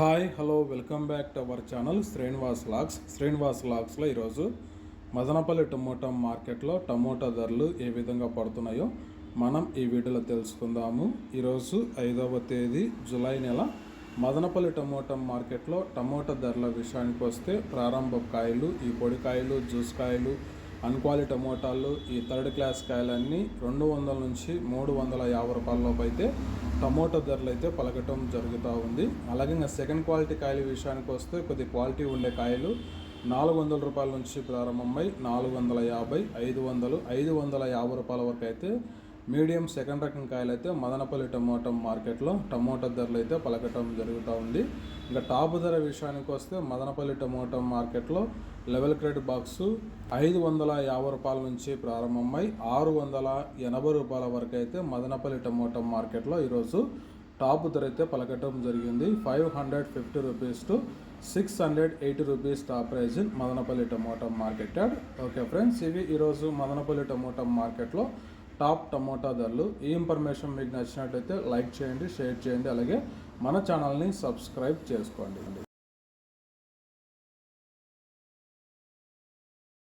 Hi hello welcome back to our channel Srinivas lakhs Srinivas లాక్స్లో ఈరోజు Madanapalle tomato మార్కెట్లో టమోటా ధరలు ఏ విధంగా పడుతున్నాయో మనం ఈ వీడియోలో తెలుసుకుందాము. ఈరోజు ఐదవ తేదీ జూలై నెల. మదనపల్లి టమోటా మార్కెట్లో టమోటా ధరల విషయానికి వస్తే ప్రారంభ కాయలు ఈ పొడికాయలు జ్యూస్ కాయలు అన్క్వాలిటీ టమోటాలు ఈ థర్డ్ క్లాస్ కాయలన్నీ రెండు వందల నుంచి మూడు వందల యాభై రూపాయలలోపు అయితే టమోటో ధరలు అయితే పలకటం జరుగుతూ ఉంది. అలాగే ఇంకా సెకండ్ క్వాలిటీ కాయల విషయానికి వస్తే కొద్ది క్వాలిటీ ఉండే కాయలు నాలుగు వందల రూపాయల నుంచి ప్రారంభమై నాలుగు వందల యాభై ఐదు వందలు ఐదు వందల యాభై రూపాయల వరకు అయితే మీడియం సెకండ్ రకం కాయలు అయితే మదనపల్లి టమోటా మార్కెట్లో టమోటా ధరలు అయితే పలకటం జరుగుతూ ఉంది. ఇంకా టాప్ ధర విషయానికి వస్తే మదనపల్లి టమోటా మార్కెట్లో లెవెల్ క్రెడిట్ బాక్సు ఐదు వందల యాభై రూపాయల నుంచి ప్రారంభమై ఆరు వందల ఎనభై రూపాయల వరకు అయితే మదనపల్లి టమోటా మార్కెట్లో ఈరోజు టాప్ ధర అయితే పలకటం జరిగింది. Five hundred fifty rupees to six hundred eighty rupees top price Madanapalle tomato market yard okay friends ఇవి ఈరోజు మదనపల్లి టమోటా మార్కెట్లో టాప్ టమోటా ధరలు. ఈ ఇన్ఫర్మేషన్ మీకు నచ్చినట్లయితే లైక్ చేయండి షేర్ చేయండి అలాగే మన ఛానల్ని సబ్స్క్రైబ్ చేసుకోండి.